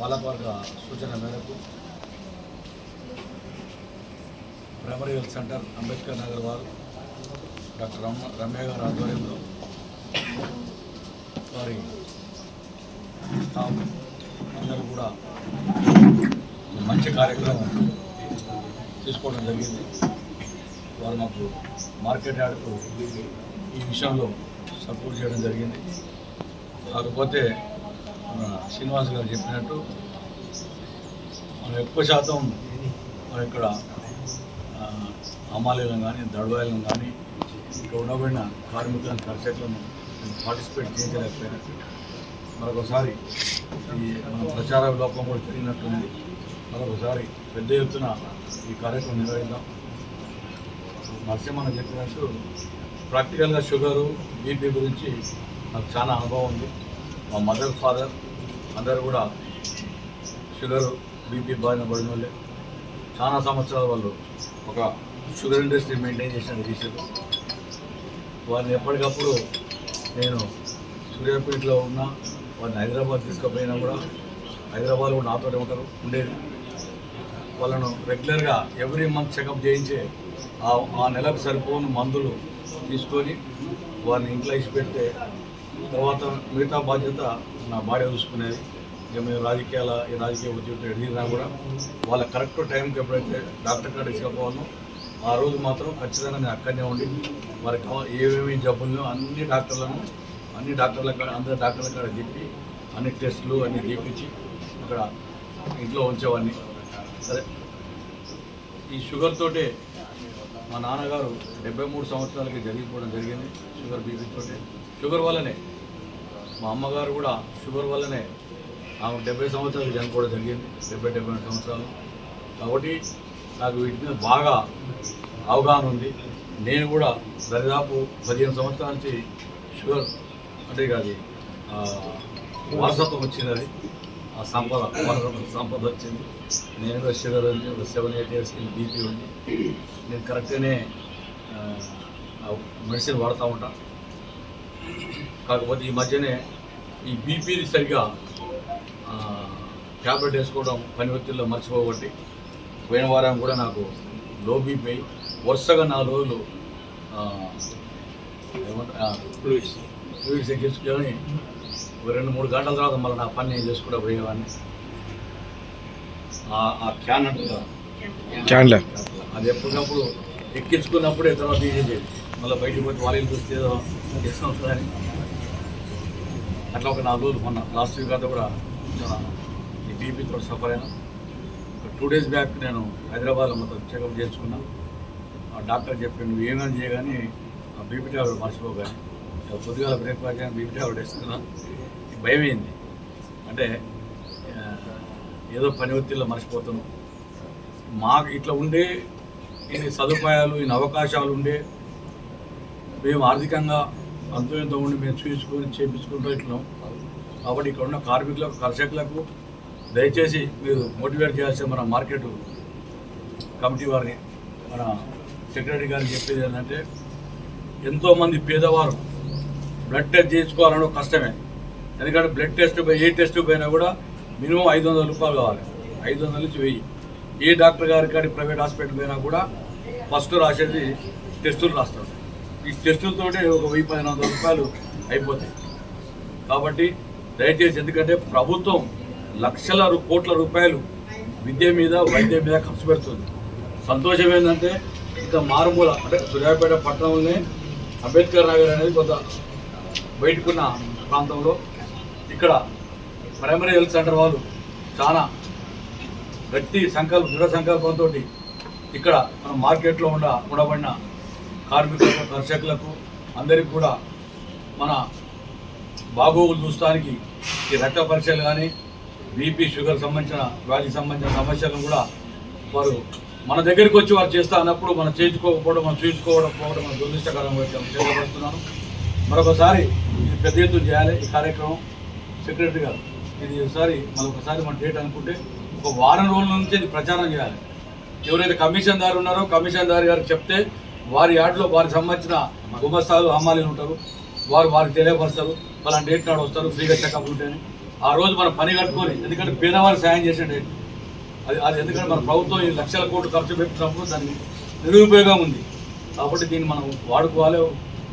పాలకవర్గ సూచన మేరకు primary health centre Ambedkar Nagar వారు డాక్టర్ రమ రమ్య గారి ఆధ్వర్యంలో వారి స్టాఫ్ అందరూ కూడా మంచి కార్యక్రమం తీసుకోవడం జరిగింది. వారు మాకు మార్కెట్ యార్డ్కు ఈ విషయంలో సపోర్ట్ చేయడం జరిగింది. కాకపోతే మన శ్రీనివాస్ గారు చెప్పినట్టు మనం ఎక్కువ శాతం మనం ఇక్కడ ఆ, కానీ దడవాయలను కానీ ఇక్కడ ఉండబడిన కార్మికులను కర్షకులను పార్టిసిపేట్ చేయించలేకపోయినట్టు మరొకసారి ఈ మన ప్రచార లోపం కూడా పెరిగినట్టుంది మరొకసారి పెద్ద ఎత్తున ఈ కార్యక్రమం నిర్వహిద్దాం. నరసింహన్న చెప్పినట్టు ప్రాక్టికల్గా షుగరు బీపీ గురించి నాకు చాలా అనుభవం ఉంది. మా మదర్ ఫాదర్ అందరూ కూడా షుగర్ బీపీ బారిన పడిన వాళ్ళే. చాలా సంవత్సరాల వాళ్ళు ఒక షుగర్ ఇండస్ట్రీ మెయింటైన్ చేసిన రీసెంట్ వారిని ఎప్పటికప్పుడు నేను సూర్యాపేటలో ఉన్నా వారిని హైదరాబాద్ తీసుకుపోయినా కూడా హైదరాబాద్ కూడా నాతోనే ఉంటారు ఉండేది. వాళ్ళను రెగ్యులర్గా ఎవ్రీ మంత్ చెకప్ చేయించే ఆ ఆ నెలకు సరిపోని మందులు తీసుకొని వారిని ఇంట్లో ఇచ్చి పెడితే తర్వాత మిగతా బాధ్యత నా భార్య చూసుకునేది. ఇక మేము రాజకీయాల ఈ రాజకీయ ఉద్యోగం ఎదిగినా కూడా వాళ్ళ కరెక్ట్ టైంకి ఎప్పుడైతే డాక్టర్ కాడ ఇచ్చకపోవాలో ఆ రోజు మాత్రం ఖచ్చితంగా నేను అక్కడనే ఉండి వారికి ఏమేమి జబ్బులు అన్ని డాక్టర్లను అన్ని డాక్టర్ల కాడ అందరి డాక్టర్ల కాడ చెప్పి అన్ని టెస్టులు అన్ని తీపించి అక్కడ ఇంట్లో ఉంచేవాడిని. సరే. ఈ షుగర్ తోటే మా నాన్నగారు డెబ్బై మూడు సంవత్సరాలకి జరిగిపోవడం జరిగింది షుగర్ బీపీ షుగర్ వల్లనే మా అమ్మగారు కూడా షుగర్ వల్లనే ఆమె డెబ్బై సంవత్సరాలు చనిపోవడం జరిగింది డెబ్బై డెబ్బై రెండు సంవత్సరాలు. కాబట్టి నాకు వీటి మీద బాగా అవగాహన ఉంది. నేను కూడా దరిదాపు పదిహేను సంవత్సరాల నుంచి షుగర్ అంటే అది వారసత్వం వచ్చింది అది. ఆ సంపద సంపద వచ్చింది. నేను కూడా షుగర్ ఉంది ఒక సెవెన్ ఎయిట్ ఇయర్స్ బీపీ ఉంది. నేను కరెక్ట్గానే మెడిసిన్ వాడుతూ ఉంటా. కాకపోతే ఈ మధ్యనే ఈ బీపీని సరిగా ట్యాబ్లెట్ వేసుకోవడం పని ఒత్తిడిలో మర్చిపోబట్టి పోయిన వారం కూడా నాకు లో బీపీ వరుసగా నాలుగు రోజులు ఫ్లూయిడ్స్ ఎక్కించుకొని ఒక రెండు మూడు గంటల తర్వాత మళ్ళీ నా పని నేను చేసుకుంటూ పోయేవాడిని. ఆ- క్యాన్ అంటే కదా, క్యాన్లర్. అది ఎప్పటికప్పుడు ఎక్కించుకున్నప్పుడే తర్వాత తీసేసేది మళ్ళీ బయటికి పోతే వాళ్ళు చూస్తే ఏదో వస్తుందని. అట్లా ఒక నాలుగు రోజులు మొన్న లాస్ట్ వీక్ అంతా కూడా ఈ బీపీతో సఫర్ అయినా. ఒక టూ డేస్ బ్యాక్ నేను హైదరాబాద్లో మొత్తం చెకప్ చేసుకున్నా. ఆ డాక్టర్ చెప్పి నువ్వు ఏమైనా చేయగాని ఆ బీపీ టాబ్లెట్ మర్చిపోగాని పొద్దుగాల బ్రేక్ఫాస్ట్ అని బీపీ ఆవిడ వేసుకున్నా భయం అయింది అంటే ఏదో పని ఒత్తిడిలో మర్చిపోతున్నాం మాకు ఇట్లా ఉండే ఇన్ని సదుపాయాలు ఇన్ని అవకాశాలు ఉండే మేము ఆర్థికంగా అంతో ఉండి మేము చూసుకొని చేపించుకుంటూ ఇట్లా కాబట్టి ఇక్కడ ఉన్న కార్మికులకు కర్షకులకు దయచేసి మీరు మోటివేట్ చేయాల్సిన మన మార్కెట్ కమిటీ వారిని మన సెక్రటరీ గారిని చెప్పేది ఏంటంటే ఎంతోమంది పేదవారు బ్లడ్ టెస్ట్ చేయించుకోవాలని కష్టమే. ఎందుకంటే బ్లడ్ టెస్ట్ పోయి- ఏ టెస్ట్ పోయినా కూడా మినిమం ఐదు వందల రూపాయలు కావాలి. ఐదు వందల నుంచి వెయ్యి. ఏ డాక్టర్ గారి కాడి ప్రైవేట్ హాస్పిటల్ పోయినా కూడా ఫస్ట్ రాసేది టెస్టులు రాస్తారు. ఈ టెస్టులతో ఒక వెయ్యి పదిహేను వందల రూపాయలు అయిపోతాయి. కాబట్టి దయచేసి ఎందుకంటే ప్రభుత్వం లక్షల కోట్ల రూపాయలు విద్య మీద వైద్యం మీద ఖర్చు పెడుతుంది. సంతోషం ఏంటంటే ఇంత మారుమూల అంటే సూర్యాపేట పట్టణంలోనే అంబేద్కర్ నగర్ అనేది కొంత బయటకున్న ప్రాంతంలో ఇక్కడ ప్రైమరీ హెల్త్ సెంటర్ వాళ్ళు చాలా గట్టి సంకల్ప దృఢ సంకల్పంతో ఇక్కడ మన మార్కెట్లో ఉండ ఉండబడిన కార్మికులకు కర్షకులకు అందరికీ కూడా మన బాగోగులు చూస్తానికి ఈ రక్త పరీక్షలు కానీ బీపీ షుగర్ సంబంధించిన వ్యాధికి సంబంధించిన సమస్యలను కూడా వారు మన దగ్గరికి వచ్చి వారు చేస్తా అన్నప్పుడు మనం చేయించుకోకపోవడం మనం చూసుకోవడం పోవడం మన దురదృష్టకరంగా చేయబడుతున్నాను మరొకసారి ఇది పెద్ద ఎత్తున చేయాలి. ఈ కార్యక్రమం సెక్రటరీ గారు. ఇది ఒకసారి మరొకసారి మన డేట్ అనుకుంటే ఒక వారం రోజుల నుంచి ఇది ప్రచారం చేయాలి. ఎవరైతే కమిషన్ దారు ఉన్నారో కమిషన్ దారు గారు చెప్తే వారి ఆటలో వారికి సంబంధించిన గుమస్తాలు హమ్మాలీలు ఉంటారు. వారు వారికి తెలియపరుస్తారు. వాళ్ళని డేట్ నాడు వస్తారు ఫ్రీగా చెకప్ ఉంటాయని ఆ రోజు మనం పని కట్టుకొని ఎందుకంటే పేదవారు సాయం చేసేది అది అది ఎందుకంటే మన ప్రభుత్వం ఈ లక్షల కోట్లు ఖర్చు పెట్టినప్పుడు దానికి నిరుపయోగం ఉంది. కాబట్టి దీన్ని మనం వాడుకోవాలి.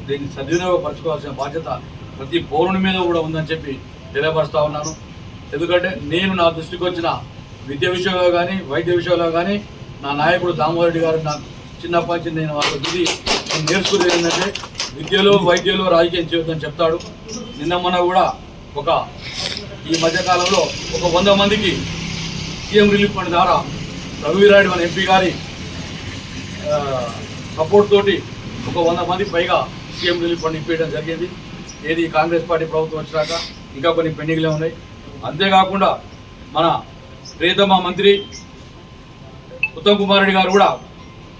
దీన్ని సద్వినియోగపరచుకోవాల్సిన బాధ్యత ప్రతి పౌరుని మీద కూడా ఉందని చెప్పి తెలియపరుస్తూ ఉన్నాను. ఎందుకంటే నేను నా దృష్టికి వచ్చిన విద్య విషయంలో కానీ వైద్య విషయంలో కానీ నా నాయకుడు దామోదర్ రెడ్డి గారు నాకు చిన్నప్పటి నుంచి నేను వాళ్ళ ఇది నేను నేర్చుకునేది ఏంటంటే విద్యలో వైద్యంలో రాజకీయం చేయొద్దని చెప్తాడు. నిన్న మొన్న కూడా ఒక ఈ మధ్యకాలంలో ఒక వంద మందికి సీఎం రిలీఫ్ ఫండ్ ద్వారా రఘువీరాయుడు మన ఎంపీ గారి సపోర్ట్ తోటి ఒక వంద మంది పైగా సీఎం రిలీఫ్ ఫండ్ ఇప్పించడం జరిగింది. ఏది కాంగ్రెస్ పార్టీ ప్రభుత్వం వచ్చినాక ఇంకా కొన్ని పెండింగ్లే ఉన్నాయి. అంతేకాకుండా మన ప్రియతమ మంత్రి ఉత్తమ్ కుమార్ రెడ్డి గారు కూడా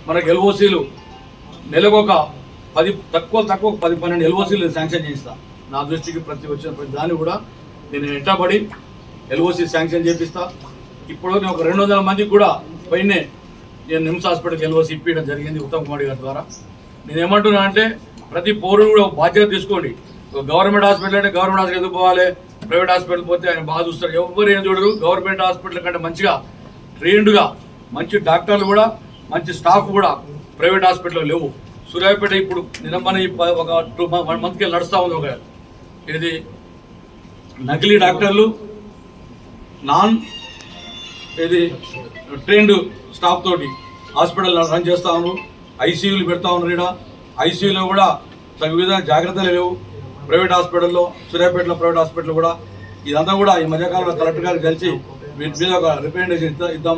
మనకు ఎల్ఓసీలు నెలకొక పది తక్కువ తక్కువ పది పన్నెండు ఎల్ఓసీలు శాంక్షన్ చేయిస్తా. నా దృష్టికి ప్రతి వచ్చిన ప్రతి దాన్ని కూడా నేను ఎట్టబడి ఎల్ఓసి శాంక్షన్ చేపిస్తా. ఇప్పుడు నేను ఒక రెండు వందల మందికి కూడా పైనే నేను నిమ్స్ హాస్పిటల్కి ఎల్ఓసీ ఇప్పించడం జరిగింది ఉత్తమ్ కుమార్ గారి ద్వారా. నేనేమంటున్నా అంటే ప్రతి పౌరుడు కూడా బాధ్యత తీసుకోండి. గవర్నమెంట్ హాస్పిటల్ అంటే గవర్నమెంట్ హాస్పిటల్ ఎందుకు పోవాలి? ప్రైవేట్ హాస్పిటల్ పోతే ఆయన బాగా చూస్తారు. ఎవరు ఏం చూడరు. గవర్నమెంట్ హాస్పిటల్ కంటే మంచిగా ట్రైన్డ్గా మంచి డాక్టర్లు కూడా మంచి స్టాఫ్ కూడా ప్రైవేట్ హాస్పిటల్లో లేవు. సూర్యాపేట ఇప్పుడు నిన్న ఒక టూ వన్ మంత్కి నడుస్తూ ఉంది ఒక ఇది నకిలీ డాక్టర్లు నాన్ ఇది ట్రైన్డ్ స్టాఫ్ తోటి హాస్పిటల్ రన్ చేస్తా ఉన్నారు. ఐసీయూలు పెడతా ఉన్నారు ఇక్కడ ఐసీయూలో కూడా తగు విధంగా జాగ్రత్తలు లేవు. ప్రైవేట్ హాస్పిటల్లో సూర్యాపేటలో ప్రైవేట్ హాస్పిటల్ కూడా ఇదంతా కూడా ఈ మధ్యకాలంలో కలెక్టర్ గారు కలిసి వీటి మీద ఒక రిప్రజెంటేషన్ ఇద్దాం